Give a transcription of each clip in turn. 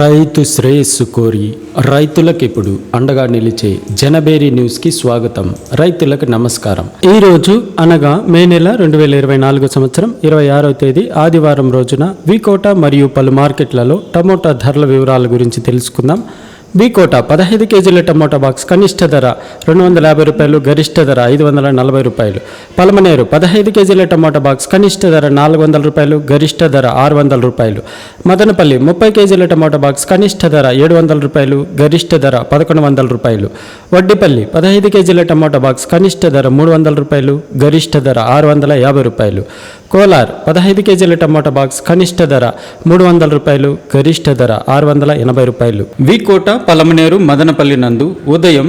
రైతు శ్రేయస్సు కోరి రైతులకు ఇప్పుడు అండగా నిలిచే జనబేరి న్యూస్కి స్వాగతం. రైతులకు నమస్కారం. ఈ రోజు అనగా మే నెల రెండు వేల ఇరవై నాలుగు సంవత్సరం ఇరవై ఆరవ తేదీ ఆదివారం రోజున వికోట మరియు పలు మార్కెట్లలో టమోటా ధరల వివరాల గురించి తెలుసుకుందాం. బీకోట పదహైదు కేజీల టమోటా బాక్స్ కనిష్ట ధర రెండు వందల యాభై రూపాయలు గరిష్ట ధర ఐదు వందల నలభై రూపాయలు. పలమనేరు పదహైదు కేజీల టమోటా బాక్స్ కనిష్ట ధర నాలుగు వందల రూపాయలు గరిష్ట ధర ఆరు వందల రూపాయలు. మదనపల్లి ముప్పై కేజీల టమోటా బాక్స్ కనిష్ట ధర ఏడు వందల రూపాయలు గరిష్ట ధర పదకొండు వందల రూపాయలు. వడ్డిపల్లి పదహైదు కేజీల టమోటా బాక్స్ కనిష్ట ధర మూడు వందల రూపాయలు గరిష్ట ధర ఆరు వందల యాభై రూపాయలు. కోలార్ పదహైదు కేజీల టమాటా బాక్స్ కనిష్ట ధర మూడు వందల రూపాయలు గరిష్ట ధర ఆరు వందల ఎనభై రూపాయలు. వికోట పలమనేరు మదనపల్లి నందు ఉదయం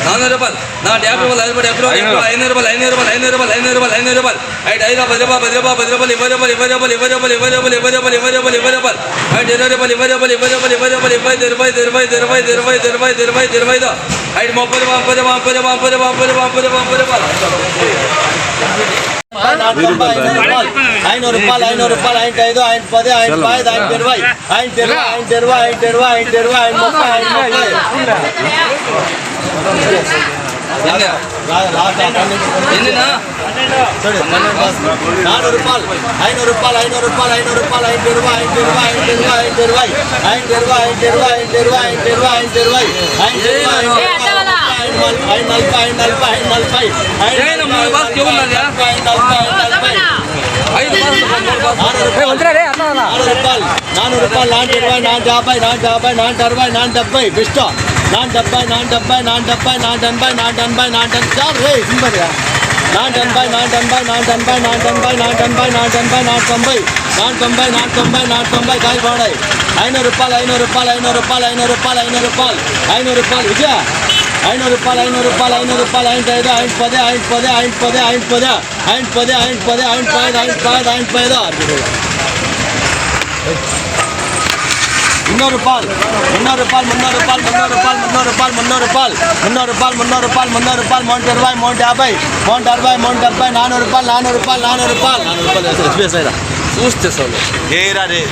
నాలుగు రూపాయలు నా యాభై రూపాయలు ఐదు రూపాయలు ఐదు రూపాయలు ఐదు రూపాయలు ఐదు రూపాయలు ఐదు రూపాయలు ఐదు రూపాయలు ఐదు ఐదు పది రూపాయలు పది రూపాయలు పది రూపాయలు ఇరవై రూపాయలు ఇరవై రూపాయలు ఇరవై రూపాయలు ఇరవై రూపాయలు ఇరవై రూపాయలు ఇరవై రూపాయలు ఇరవై రూపాయలు ఐదు ఇరవై రూపాయలు ఇరవై రూపాయలు ఇరవై రూపాయలు ఇరవై రూపాయలు ఇరవై ఇరవై ఇరవై ఇరవై ఇరవై ఇరవై ఇరవై ఇరవై ఐదు ముప్పై ముప్పై ముప్పై ముప్పై ముప్పై ముప్పై ముప్పై ఐనూరు రూపాయలు ఐనూరు రూపాయలు ఆయన ఐదు ఆయన పది ఆయన పది ఆయన ఇరవై ఆయన ఇరవై ఆయన ఇరవై ఆయన ఇరవై ఆయన ఇరవై ఆయన ముప్పై ఆయన నాలుగు రూపాయలు ఐనూరు రూపాయలు ఐనూరు రూపాయలు ఐనూరు రూపాయలు ఆయన ఇరవై ఆయన ఇరవై ఆయన ఇరవై ఆయన ఇరవై ఆయన ఇరవై ఆయన ఇరవై ఆయన ఇరవై ఆయన ఇరవై ఆయన ఇరవై ఆయన ఇరవై final, final, final, final, final. Ayun ang mga bus, yun na yan. Final, final, final. ఐదు వందరే అన్న నాలుగు రూపాయలు నాలుగు రూపాయలు నాన్ ఇరవై నాన్ యాభై నాన్ ఐనూరు రూపాయలు ఐనూరు రూపాయలు ఐనూరు రూపాయలు ఐదు ఐదు ఐదు పదే ఐదు పదే ఐదు పదే ఐదు పదే ఐదు పదే ఐదు పదే ఐదు పది ఐదు పది ఐదు పది మున్నూరు రూపాయలు మున్నూరు రూపాయలు మున్నూరు రూపాయలు మున్నూరు రూపాయలు మున్నూరు రూపాయలు మున్నూరు రూపాయలు మున్నూరు రూపాయలు మున్నూరు రూపాయలు మున్నూరు రూపాయలు మౌంట్ ఇరవై మౌంట్ యాభై మౌంట్ అరవై మౌంట్ డెబ్బై నానూరు రూపాయలు నానూరు రూపాయలు నానూరు రూపాయలు నానూరు రూపాయలు ఎస్బీఎస్ చూస్తే సార్ ఏరా రే